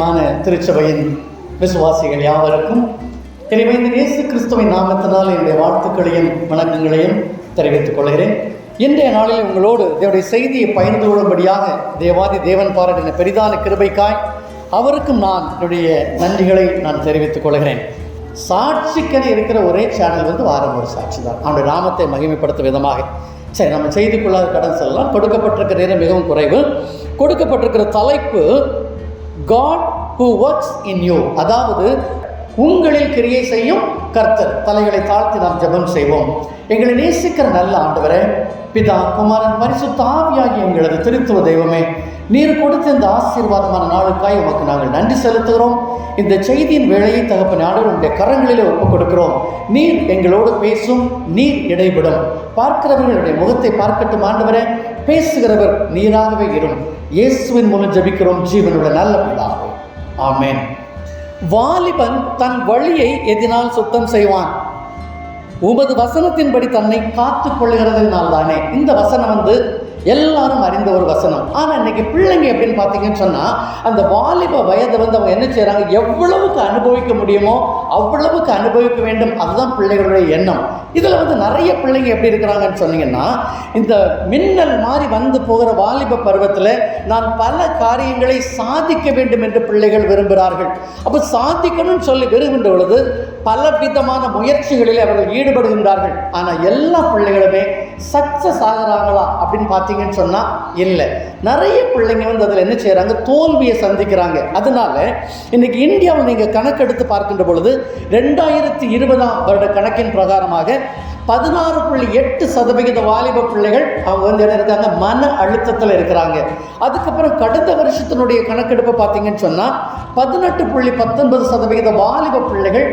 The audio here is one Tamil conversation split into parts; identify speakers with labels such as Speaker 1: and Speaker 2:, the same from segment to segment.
Speaker 1: பிரியமான திருச்சபையின் விசுவாசிகள் யாவருக்கும் இறைவன் இயேசு கிறிஸ்துவின் நாமத்தினால் என்னுடைய வாழ்த்துக்களையும் வணக்கங்களையும் தெரிவித்துக் கொள்கிறேன். இன்றைய நாளில் உங்களோடு தேவடைய செய்தியை பயந்து கொள்ளும்படியாக தேவாதி தேவன் பாராட்டின பெரிதான கிருபைக்காய் அவருக்கும் நான் என்னுடைய நன்றிகளை நான் தெரிவித்துக் கொள்கிறேன். சாட்சிக்கென இருக்கிற ஒரே சேனல் வந்து வாரம் ஒரு சாட்சி தான். அவனுடைய நாமத்தை மகிமைப்படுத்தும் விதமாக. சரி நம்ம செய்திக்குள்ளாத கடன் செல்லலாம். கொடுக்கப்பட்டிருக்கிற நேரம் மிகவும் குறைவு. கொடுக்கப்பட்டிருக்கிற தலைப்பு God who works in you அதாவது உங்களில் கிரியை செய்யும் கர்த்தர். தலைகளை தாழ்த்தி நாம் ஜெபம் செய்வோம். எங்களை நேசிக்கிற நல்ல ஆண்டவரே பிதா குமாரன் பரிசுத்த ஆவியாகிய எங்களது திருத்துவ தெய்வமே நீர் கொடுத்த இந்த ஆசீர்வாதமான நாளுக்காய் உமக்கு நாங்கள் நன்றி செலுத்துகிறோம். இந்த செய்தியின் வேலையை தகப்ப நாடுகளுடைய கரங்களிலே ஒப்புக் கொடுக்கிறோம். நீர் எங்களோடு பேசும் நீர் இடைபடும். பார்க்கிறவர்களுடைய முகத்தை பார்க்கட்டும் ஆண்டவரே. பேசுகிறவர் நீராகவே இரும். இயேசுவின் மூலம் ஜபிக்கிறோம். ஜீவனுடைய நல்ல பிதாவே. ஆமேன். வாலிபன் தன் வழியை எதினால் சுத்தம் செய்வான். உமது வசனத்தின்படி தன்னை காத்து கொள்ளுகிறதுனால தானே. இந்த வசனம் வந்து எல்லாரும் அறிந்த ஒரு வசனம். ஆனால் இன்னைக்கு பிள்ளைங்க எப்படின்னு பார்த்தீங்கன்னு சொன்னால் அந்த வாலிப வயது வந்து அவங்க என்ன செய்கிறாங்க எவ்வளவுக்கு அனுபவிக்க முடியுமோ அவ்வளவுக்கு அனுபவிக்க வேண்டும். அதுதான் பிள்ளைகளுடைய எண்ணம். இதில் வந்து நிறைய பிள்ளைங்க எப்படி இருக்கிறாங்கன்னு சொன்னீங்கன்னா இந்த மின்னல் மாதிரி வந்து போகிற வாலிப பருவத்தில் நான் பல காரியங்களை சாதிக்க வேண்டும் என்று பிள்ளைகள் விரும்புகிறார்கள். அப்போ சாதிக்கணும்னு சொல்லி விரும்புகின்ற பொழுது பல விதமான முயற்சிகளில் அவர்கள் ஈடுபடுகின்றார்கள். ஆனால் எல்லா பிள்ளைகளுமே சக்ஸஸ் ஆகுறாங்களா அப்படின்னு பார்த்தீங்கன்னு சொன்னால் இல்லை. நிறைய பிள்ளைங்க வந்து அதில் என்ன செய்கிறாங்க தோல்வியை சந்திக்கிறாங்க. அதனால இன்னைக்கு இந்தியாவில் நீங்கள் கணக்கெடுத்து பார்க்கின்ற பொழுது ரெண்டாயிரத்தி இருபதாம் வருட கணக்கின் பிரகாரமாக பதினாறு புள்ளி எட்டு சதவிகித வாலிப பிள்ளைகள் அவங்க வந்து என்ன இருக்காங்க? மன அழுத்தத்தில் இருக்கிறாங்க. அதுக்கப்புறம் கடந்த வருஷத்தினுடைய கணக்கெடுப்பை பார்த்தீங்கன்னு சொன்னால் பதினெட்டு புள்ளி பத்தொன்பது சதவிகித வாலிப பிள்ளைகள்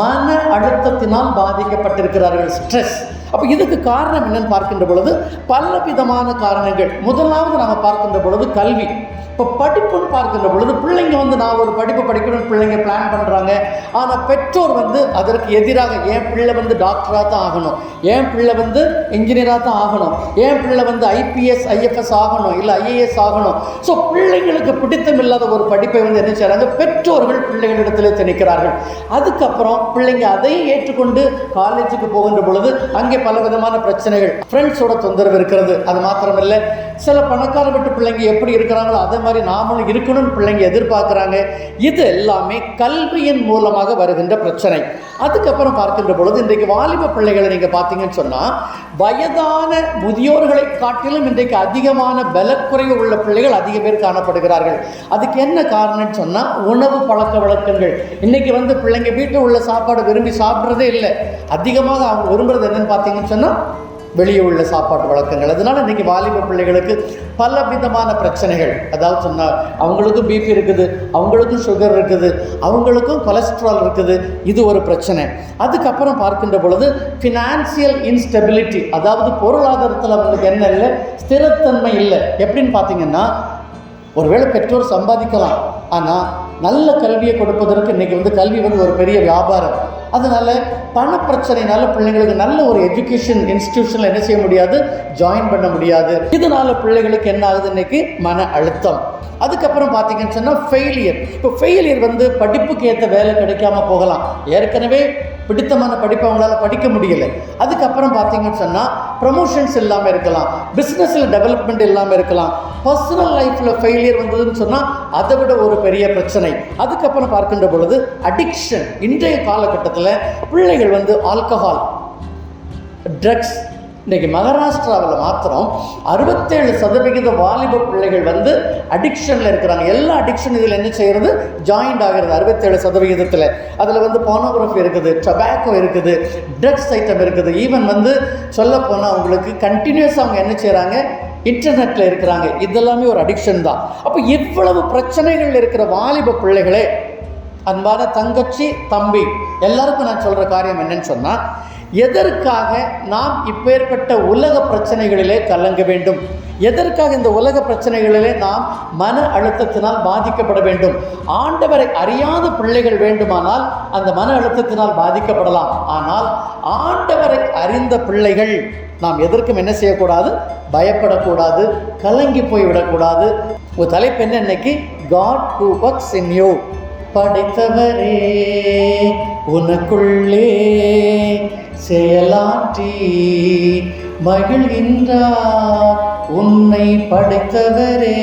Speaker 1: மன அழுத்தத்தினால் பாதிக்கப்பட்டிருக்கிறார்கள். ஸ்ட்ரெஸ் அப்போ இதுக்கு காரணம் என்னன்னு பார்க்கின்ற பொழுது பல விதமான காரணங்கள். முதலாவது நாம் பார்க்கின்ற பொழுது கல்வி. இப்போ படிப்புன்னு பார்க்கின்ற பொழுது பிள்ளைங்க வந்து நான் ஒரு படிப்பு படிக்கணும்னு பிள்ளைங்க பிளான் பண்ணுறாங்க ஆனால் பெற்றோர் வந்து அதற்கு எதிராக என் பிள்ளை வந்து டாக்டராக தான் ஆகணும். என் பிள்ளை வந்து இன்ஜினியராக தான் ஆகணும். என் பிள்ளை வந்து ஐபிஎஸ் ஐஎஃப்எஸ் ஆகணும் இல்லை ஐஏஎஸ் ஆகணும். ஸோ பிள்ளைங்களுக்கு பிடித்தமில்லாத ஒரு படிப்பை வந்து என்ன செய்கிறாங்க பெற்றோர்கள் பிள்ளைகளிடத்தில் திணிக்கிறார்கள். அதுக்கப்புறம் பிள்ளைங்க அதையும் ஏற்றுக்கொண்டு காலேஜுக்கு போகின்ற பொழுது அங்கே பல விதமான பிரச்சனைகள் ஃப்ரெண்ட்ஸோட தொந்தரவு இருக்கிறது. அது மாத்திரமில்லை. சில பணக்கார வீட்டு பிள்ளைங்க எப்படி இருக்கிறாங்களோ அதை மாதிரி நாமளும் இருக்கணும்னு பிள்ளைங்க எதிர்பார்க்குறாங்க. இது எல்லாமே கல்வியின் மூலமாக வருகின்ற பிரச்சனை. அதுக்கப்புறம் பார்க்கின்ற பொழுது இன்றைக்கு வாலிப பிள்ளைகளை நீங்கள் பார்த்தீங்கன்னு சொன்னால் வயதான முதியோர்களை காட்டிலும் இன்றைக்கு அதிகமான பலக்குறைவு உள்ள பிள்ளைகள் அதிக பேர் காணப்படுகிறார்கள். அதுக்கு என்ன காரணம்னு சொன்னால் உணவு பழக்க வழக்கங்கள். இன்னைக்கு வந்து பிள்ளைங்க வீட்டில் உள்ள சாப்பாடு விரும்பி சாப்பிட்றதே இல்லை. அதிகமாக அவங்க விரும்புறது என்னன்னு பார்த்தீங்கன்னு சொன்னால் வெளியே உள்ள சாப்பாட்டு வழக்கங்கள். அதனால் இன்றைக்கி வாலிப பிள்ளைகளுக்கு பல விதமான பிரச்சனைகள். அதாவது சொன்னால் அவங்களுக்கும் பிபி இருக்குது அவங்களுக்கும் சுகர் இருக்குது அவங்களுக்கும் கொலஸ்ட்ரால் இருக்குது. இது ஒரு பிரச்சனை. அதுக்கப்புறம் பார்க்கின்ற பொழுது ஃபினான்சியல் இன்ஸ்டெபிலிட்டி அதாவது பொருளாதாரத்தில் அவங்களுக்கு என்ன இல்லை ஸ்திரத்தன்மை இல்லை. எப்படின்னு பார்த்தீங்கன்னா ஒருவேளை பெற்றோர் சம்பாதிக்கலாம். ஆனால் நல்ல கல்வியை கொடுப்பதற்கு இன்றைக்கி வந்து கல்வி வந்து ஒரு பெரிய வியாபாரம். அதனால் பண பிரச்சனைனால பிள்ளைங்களுக்கு நல்ல ஒரு எஜுகேஷன் இன்ஸ்டிடியூஷனில் என்ன செய்ய முடியாது? ஜாயின் பண்ண முடியாது. இதனால பிள்ளைகளுக்கு என்ன ஆகுது இன்னைக்கு? மன அழுத்தம். அதுக்கப்புறம் பார்த்தீங்கன்னு சொன்னால் ஃபெயிலியர் இப்போ ஃபெயிலியர் வந்து படிப்புக்கு ஏற்ற வேலை கிடைக்காம போகலாம். ஏற்கனவே பிடித்தமான படிப்பை அவங்களால படிக்க முடியல. அதுக்கப்புறம் பார்த்தீங்கன்னு சொன்னால் ப்ரமோஷன்ஸ் இல்லாமல் இருக்கலாம் பிஸ்னஸில் டெவலப்மெண்ட் இல்லாமல் இருக்கலாம் பர்சனல் லைஃப்பில் ஃபெயிலியர் வந்ததுன்னு சொன்னால் அதை விட ஒரு பெரிய பிரச்சனை. அதுக்கப்புறம் பார்க்கின்ற பொழுது அடிக்ஷன் இன்றைய காலகட்டத்தில் பிள்ளைகள் வந்து ஆல்கஹால் ட்ரக்ஸ் இன்றைக்கி மகாராஷ்டிராவில் மாத்திரம் அறுபத்தேழு சதவிகித வாலிப பிள்ளைகள் வந்து அடிக்ஷனில் இருக்கிறாங்க. எல்லா அடிக்ஷன் இதில் என்ன செய்கிறது ஜாயிண்ட் ஆகிறது. அறுபத்தேழு சதவிகிதத்தில். அதில் வந்து போனோகிராஃபி இருக்குது டொபாக்கோ இருக்குது ட்ரக்ஸ் ஐட்டம் இருக்குது. ஈவன் வந்து சொல்லப்போனால் அவங்களுக்கு கண்டினியூஸாக அவங்க என்ன செய்கிறாங்க இன்டர்நெட்டில் இருக்கிறாங்க. இதெல்லாமே ஒரு அடிக்ஷன் தான். அப்போ இவ்வளவு பிரச்சனைகள் இருக்கிற வாலிப பிள்ளைகளே அன்பான தங்கச்சி தம்பி எல்லாருக்கும் நான் சொல்கிற காரியம் என்னன்னு சொன்னால் எதற்காக நாம் இப்பேற்பட்ட உலக பிரச்சனைகளிலே கலங்க வேண்டும்? எதற்காக இந்த உலக பிரச்சனைகளிலே நாம் மன அழுத்தத்தினால் பாதிக்கப்பட வேண்டும்? ஆண்டவரை அறியாத பிள்ளைகள் வேண்டுமானால் அந்த மன அழுத்தத்தினால் பாதிக்கப்படலாம். ஆனால் ஆண்டவரை அறிந்த பிள்ளைகள் நாம் எதற்கும் என்ன செய்யக்கூடாது? பயப்படக்கூடாது கலங்கி போய் விடக்கூடாது. ஒரு தலைப்பு என்ன இன்னைக்கு? God who works in you படைத்தவரே. உனக்குள்ளே செயலாற்றி மகிழ்கின்றார் உன்னை படைத்தவரே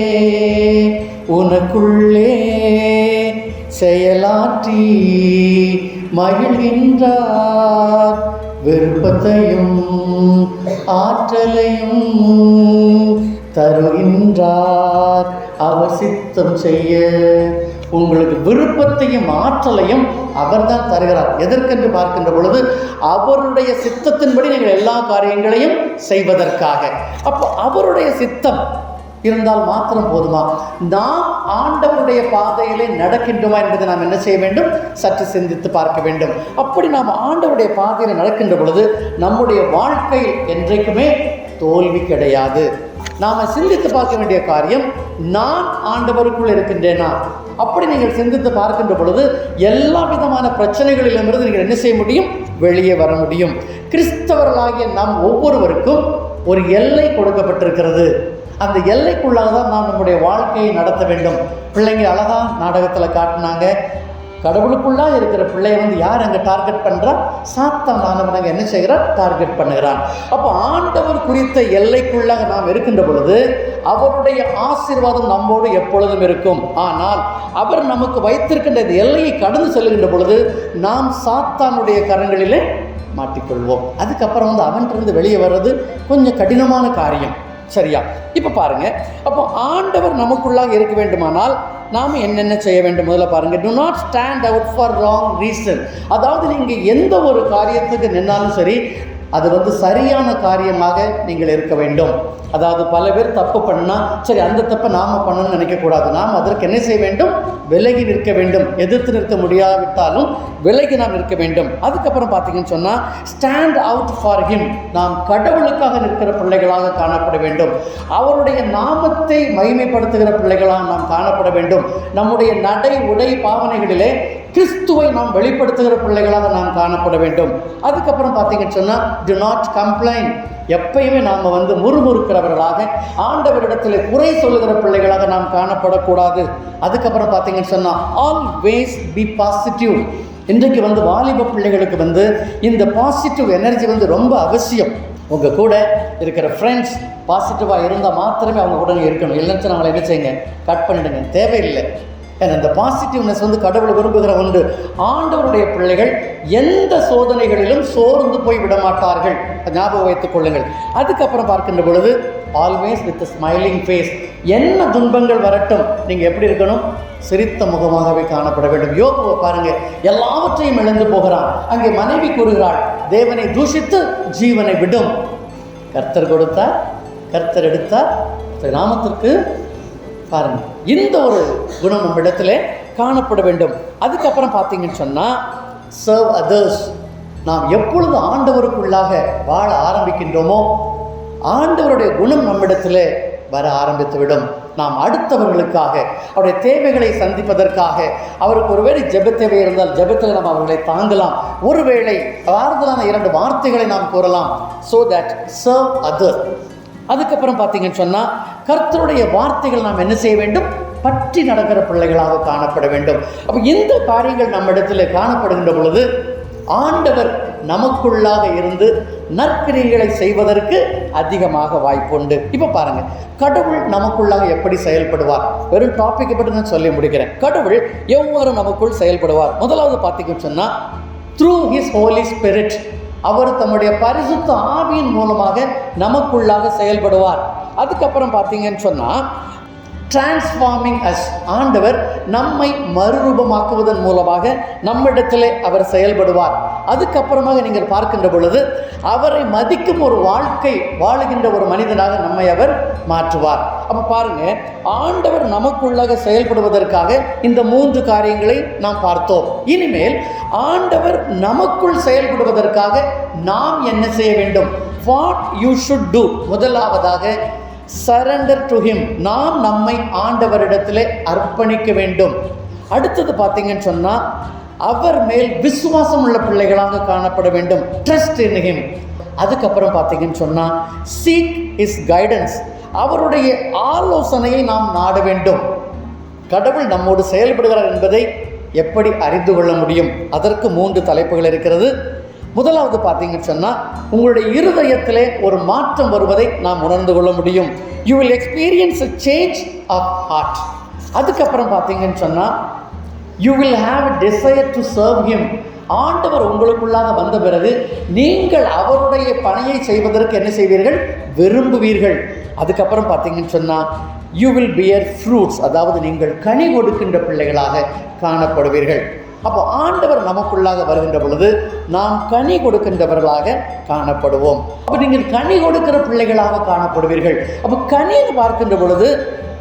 Speaker 1: உனக்குள்ளே செயலாற்றி மகிழ்கின்றார் விருப்பத்தையும் ஆற்றலையும் தருகின்றார். அவர் சித்தம் செய்ய உங்களுக்கு விருப்பத்தையும் ஆற்றலையும் அவர்தான் தருகிறார். எதற்கென்று பார்க்கின்ற பொழுது அவருடைய சித்தத்தின்படி நீங்கள் எல்லா காரியங்களையும் செய்வதற்காக. அப்போ அவருடைய சித்தம் இருந்தால் மாத்திரம் போதுமா? நாம் ஆண்டவருடைய பாதையிலே நடக்கின்றோமா என்பதை நாம் என்ன செய்ய வேண்டும்? சற்று சிந்தித்து பார்க்க வேண்டும். அப்படி நாம் ஆண்டவருடைய பாதையில் நடக்கின்ற பொழுது நம்முடைய வாழ்க்கையில் என்றைக்குமே தோல்வி கிடையாது. நாம் சிந்தித்து பார்க்க வேண்டிய காரியம் நான் ஆண்டவருக்குள் இருக்கின்றேனா? அப்படி நீங்கள் சிந்தித்து பார்க்கின்ற பொழுது எல்லா விதமான பிரச்சனைகளிலிருந்து நீங்கள் என்ன செய்ய முடியும்? வெளியே வர முடியும். கிறிஸ்தவர்களாகிய நாம் ஒவ்வொருவருக்கும் ஒரு எல்லை கொடுக்கப்பட்டிருக்கிறது. அந்த எல்லைக்குள்ளாக தான் நாம் நம்முடைய வாழ்க்கையை நடத்த வேண்டும். பிள்ளைங்க அழகா நாடகத்தில் காட்டினாங்க. கடவுளுக்குள்ளாக இருக்கிற பிள்ளைய வந்து யார் அங்கே டார்கெட் பண்ணுறா சாத்தான் அங்கே என்ன செய்கிறார் டார்கெட் பண்ணுகிறான். அப்போ ஆண்டவர் குறித்த எல்லைக்குள்ளாக நாம் இருக்கின்ற பொழுது அவருடைய ஆசீர்வாதம் நம்மோடு எப்பொழுதும் இருக்கும். ஆனால் அவர் நமக்கு வைத்திருக்கின்ற இந்த எல்லையை கடந்து செல்கின்ற பொழுது நாம் சாத்தானுடைய கரங்களிலே மாட்டிக்கொள்வோம். அதுக்கப்புறம் வந்து அவன்கிட்ட வெளியே வர்றது கொஞ்சம் கடினமான காரியம். சரியா? இப்போ பாருங்க. அப்போ ஆண்டவர் நமக்குள்ளாக இருக்க வேண்டுமானால் நாம் என்னென்ன செய்ய வேண்டும்? முதல்ல பாருங்க. Do not stand out for wrong reason அதாவது நீங்கள் எந்த ஒரு காரியத்துக்கு நின்னாலும் சரி அது வந்து சரியான காரியமாக நீங்கள் இருக்க வேண்டும். அதாவது பல பேர் தப்பு பண்ணால் சரி அந்த தப்பை நாம் பண்ணணும்னு நினைக்கக்கூடாது நாம் அதற்கு என்ன செய்ய வேண்டும்? விலகி நிற்க வேண்டும். எதிர்த்து நிற்க முடியாவிட்டாலும் விலகி நாம் நிற்க வேண்டும். அதுக்கப்புறம் பார்த்தீங்கன்னு சொன்னால் ஸ்டாண்ட் அவுட் ஃபார் ஹிம் நாம் கடவுளுக்காக நிற்கிற பிள்ளைகளாக காணப்பட வேண்டும். அவருடைய நாமத்தை மகிமைப்படுத்துகிற பிள்ளைகளாக நாம் காணப்பட வேண்டும். நம்முடைய நடை உடை பாவனைகளிலே கிறிஸ்துவை நாம் வெளிப்படுத்துகிற பிள்ளைகளாக நாம் காணப்பட வேண்டும். அதுக்கப்புறம் பார்த்தீங்கன்னு சொன்னால் டு நாட் கம்ப்ளைண்ட் எப்பயுமே நாம் வந்து முறுமுறுக்கிறவர்களாக ஆண்டவரிடத்தில் குறை சொல்லுகிற பிள்ளைகளாக நாம் காணப்படக்கூடாது. அதுக்கப்புறம் பார்த்தீங்கன்னு சொன்னால் ஆல்வேஸ் பி பாசிட்டிவ் இன்றைக்கு வந்து வாலிப பிள்ளைகளுக்கு வந்து இந்த பாசிட்டிவ் எனர்ஜி வந்து ரொம்ப அவசியம். உங்கள் கூட இருக்கிற ஃப்ரெண்ட்ஸ் பாசிட்டிவாக இருந்தால் மாத்திரமே அவங்க உடனே இருக்கணும். இல்லைன்னு அவங்கள என்ன செய்யுங்க? கட் பண்ணிடுங்க. தேவையில்லை. ஏன்னா இந்த பாசிட்டிவ்னஸ் வந்து கடவுள் விரும்புகிற ஒன்று. ஆண்டவருடைய பிள்ளைகள் எந்த சோதனைகளிலும் சோர்ந்து போய் விட மாட்டார்கள் ஞாபகம் வைத்துக் கொள்ளுங்கள். அதுக்கப்புறம் பார்க்கின்ற பொழுது ஆல்வேஸ் வித் ஸ்மைலிங் ஃபேஸ் என்ன துன்பங்கள் வரட்டும் நீங்கள் எப்படி இருக்கணும்? சிரித்த முகமாகவே காணப்பட வேண்டும். யோகுவை பாருங்க. எல்லாவற்றையும் இழந்து போகிறான். அங்கே மனைவி கூறுகிறாள் தேவனை தூஷித்து ஜீவனை விடும். கர்த்தர் கொடுத்தார் கர்த்தர் எடுத்தார். நாமத்திற்கு பாருங்கள் இந்த ஒரு குணம் நம்ம இடத்துல காணப்பட வேண்டும். அதுக்கப்புறம் பார்த்தீங்கன்னு சொன்னால் சர்வ் அதர்ஸ் நாம் எப்பொழுது ஆண்டவருக்குள்ளாக வாழ ஆரம்பிக்கின்றோமோ ஆண்டவருடைய குணம் நம்மிடத்தில் வர ஆரம்பித்துவிடும். நாம் அடுத்தவர்களுக்காக அவருடைய தேவைகளை சந்திப்பதற்காக அவருக்கு ஒருவேளை ஜெப தேவை இருந்தால் ஜெபத்தில் நாம் அவர்களை தாங்கலாம். ஒருவேளை ஆறுதலான இரண்டு வார்த்தைகளை நாம் கூறலாம். ஸோ தட் சர்வ் அதர் அதுக்கப்புறம் பார்த்தீங்கன்னு சொன்னால் கர்த்தருடைய வார்த்தைகள் நாம் என்ன செய்ய வேண்டும்? பற்றி நடக்கிற பிள்ளைகளாக காணப்பட வேண்டும். அப்போ இந்த காரியங்கள் நம்ம இடத்துல காணப்படுகின்ற பொழுது ஆண்டவர் நமக்குள்ளாக இருந்து நற்கிரியைகளை செய்வதற்கு அதிகமாக வாய்ப்புண்டு. இப்போ பாருங்கள் கடவுள் நமக்குள்ளாக எப்படி செயல்படுவார்? வெறும் டாப்பிக்கை பற்றி நான் சொல்லி முடிக்கிறேன். கடவுள் எவ்வாறு நமக்குள் செயல்படுவார்? முதலாவது பார்த்தீங்கன்னு சொன்னால் த்ரூ ஹிஸ் ஹோலி ஸ்பிரிட் அவர் தம்முடைய பரிசுத்த ஆவியின் மூலமாக நமக்குள்ளாக செயல்படுவார். அதுக்கப்புறம் பார்த்தீங்கன்னு சொன்னால் டிரான்ஸ்ஃபார்மிங் அஸ் ஆண்டவர் நம்மை மறுரூபமாக்குவதன் மூலமாக நம்மிடத்திலே அவர் செயல்படுவார். அதுக்கப்புறமாக நீங்கள் பார்க்கின்ற பொழுது அவரை மதிக்கும் ஒரு வாழ்க்கை வாழுகின்ற ஒரு மனிதனாக நம்மை அவர் மாற்றுவார். அப்போ பாருங்க ஆண்டவர் நமக்குள்ளாக செயல்படுவதற்காக இந்த மூன்று காரியங்களை நாம் பார்த்தோம். இனிமேல் ஆண்டவர் நமக்குள் செயல்படுவதற்காக நாம் என்ன செய்ய வேண்டும்? வாட் யூ ஷுட் டூ முதலாவதாக சரண்டர் டு ஹிம் நாம் நம்மை ஆண்டவரிடத்தில் அர்ப்பணிக்க வேண்டும். அடுத்தது பார்த்தீங்கன்னு சொன்னால் அவர் மேல் விசுவாசம் உள்ள பிள்ளைகளாக காணப்பட வேண்டும். ட்ரஸ்ட் இன் ஹிம் அதுக்கப்புறம் பார்த்தீங்கன்னு சொன்னால் சீக் இஸ் கைடன்ஸ் அவருடைய ஆலோசனையை நாம் நாட வேண்டும். கடவுள் நம்மோடு செயல்படுகிறார் என்பதை எப்படி அறிந்து கொள்ள முடியும்? அதற்கு மூன்று தலைப்புகள் இருக்கிறது. முதலாவது பார்த்தீங்கன்னு சொன்னால் உங்களுடைய இருதயத்திலே ஒரு மாற்றம் வருவதை நாம் உணர்ந்து கொள்ள முடியும். You will experience a change of heart அதுக்கப்புறம் பார்த்தீங்கன்னு சொன்னால் you will have desire to serve him ஆண்டவர் உங்களுக்குள்ளாக வந்த பிறகு நீங்கள் அவருடைய பணியை செய்வதற்கு என்ன செய்வீர்கள்? விரும்புவீர்கள். அதுக்கப்புறம் பார்த்தீங்கன்னு சொன்னால் யூ வில் பியர் ஃப்ரூட்ஸ் அதாவது நீங்கள் கனி கொடுக்கின்ற பிள்ளைகளாக காணப்படுவீர்கள். அப்போ ஆண்டவர் நமக்குள்ளாக வருகின்ற பொழுது நாம் கனி கொடுக்கின்றவர்களாக காணப்படுவோம். அப்போ நீங்கள் கனி கொடுக்கிற பிள்ளைகளாக காணப்படுவீர்கள். அப்போ கனின்னு பார்க்கின்ற பொழுது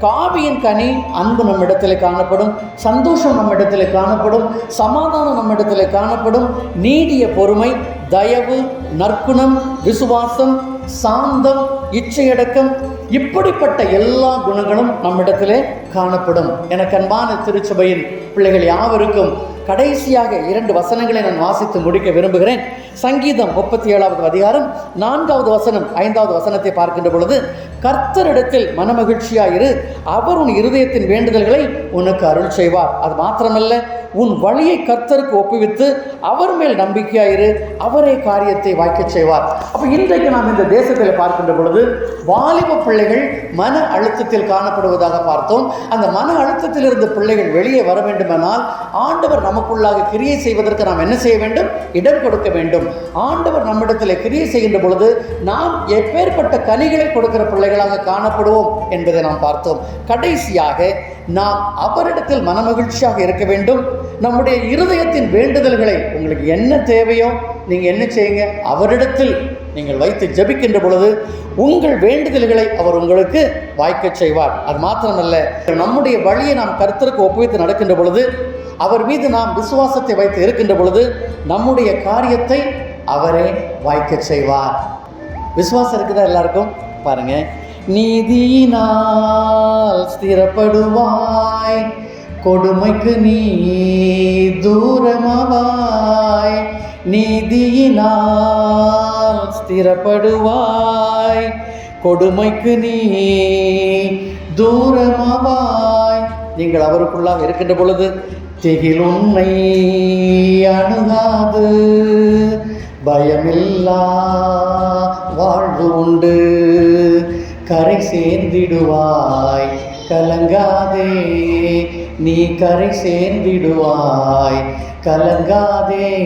Speaker 1: காவியின் கனி அன்பு நம்மிடத்தில் காணப்படும் சந்தோஷம் நம்மிடத்தில் காணப்படும் சமாதானம் நம்மிடத்தில் காணப்படும் நீடிய பொறுமை தயவு நற்குணம் விசுவாசம் சாந்தம் இச்சையடக்கம் இப்படிப்பட்ட எல்லா குணங்களும் நம்மிடத்திலே காணப்படும். எனக்கு அன்பான திருச்சபையின் பிள்ளைகள் யாவருக்கும் கடைசியாக இரண்டு வசனங்களை நான் வாசித்து முடிக்க விரும்புகிறேன். சங்கீதம் முப்பத்தி ஏழாவது அதிகாரம் நான்காவது வசனம் ஐந்தாவது வசனத்தை பார்க்கின்ற பொழுது கர்த்தரிடத்தில் மனமகிழ்ச்சியாயிரு அவர் உன் இருதயத்தின் வேண்டுதல்களை உனக்கு அருள் செய்வார். அது மாத்திரமல்ல உன் வழியை கர்த்தருக்கு ஒப்புவித்து அவர் மேல் நம்பிக்கையாயிரு. அவரே காரியத்தை வாய்க்கச் செய்வார். அப்போ இன்றைக்கு நாம் இந்த தேசத்தில் பார்க்கின்ற பொழுது வாலிப பிள்ளைகள் மன அழுத்தத்தில் காணப்படுவதாக பார்த்தோம். அந்த மன அழுத்தத்தில் இருந்த பிள்ளைகள் வெளியே வர வேண்டுமானால் ஆண்டவர் நமக்குள்ளாக கிரியை செய்வதற்கு நாம் என்ன செய்ய வேண்டும்? இடம் கொடுக்க வேண்டும். ஆண்டவர் நம்மிடத்தில் கிரியை செய்கின்ற பொழுது நாம் எப்பேற்பட்ட கனிகளை கொடுக்கிற பிள்ளைகளாக காணப்படுவோம் என்பதை நாம் பார்த்தோம். கடைசியாக நாம் அவரிடத்தில் மனமகிழ்ச்சியாக இருக்க வேண்டும். நம்முடைய இருதயத்தின் வேண்டுதல்களை உங்களுக்கு என்ன தேவையோ நீங்கள் என்ன செய்யுங்க அவரிடத்தில் நீங்கள் வைத்து ஜபிக்கின்ற பொழுது உங்கள் வேண்டுதல்களை அவர் உங்களுக்கு வாய்க்கச் செய்வார். அது மாத்திரமல்ல நம்முடைய வழியை நாம் கருத்தருக்கு ஒப்புவித்து நடக்கின்ற பொழுது அவர் மீது நாம் விசுவாசத்தை வைத்து இருக்கின்ற பொழுது நம்முடைய காரியத்தை அவரே வாய்க்க செய்வார். விசுவாசம் இருக்குதா எல்லாருக்கும்? பாருங்க நீதியினால் ஸ்திரப்படுவாய். கொடுமைக்கு நீ தூரமாவாய். நீதியினால் ஸ்திரப்படுவாய். கொடுமைக்கு நீ தூரமாவாய். நீங்கள் அவருக்குள்ளாக இருக்கின்ற பொழுது திகில் உன்னை அணுகாது. பயமில்லா வாழ்வு உண்டு. கரை சேர்ந்திடுவாய். கலங்காதே நீ கரை சேர்ந்திடுவாய். கலங்காதே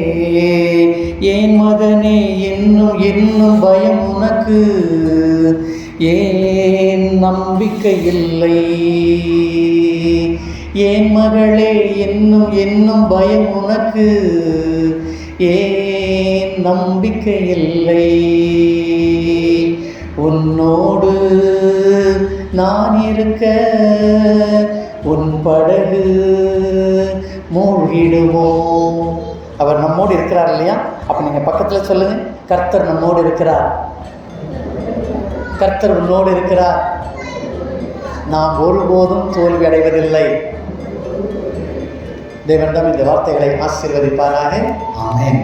Speaker 1: ஏன் மகனே இன்னும் இன்னும் பயம் உனக்கு. ஏன் நம்பிக்கை இல்லை. ஏன் மகளே இன்னும் இன்னும் பயம் உனக்கு. ஏன் நம்பிக்கை இல்லை. உன்னோடு நான் இருக்க உன் படகு மூழ்கிடுமோ? அவர் நம்மோடு இருக்கிறார் இல்லையா? அப்போ நீங்கள் பக்கத்தில் சொல்லுங்க. கர்த்தர் நம்மோடு இருக்கிறார். கர்த்தர் உன்னோடு இருக்கிறார். நாம் ஒருபோதும் தோல்வி அடைவதில்லை. தேவனிடம் இந்த வார்த்தைகளை ஆசீர்வதிப்பாராக. ஆமேன்.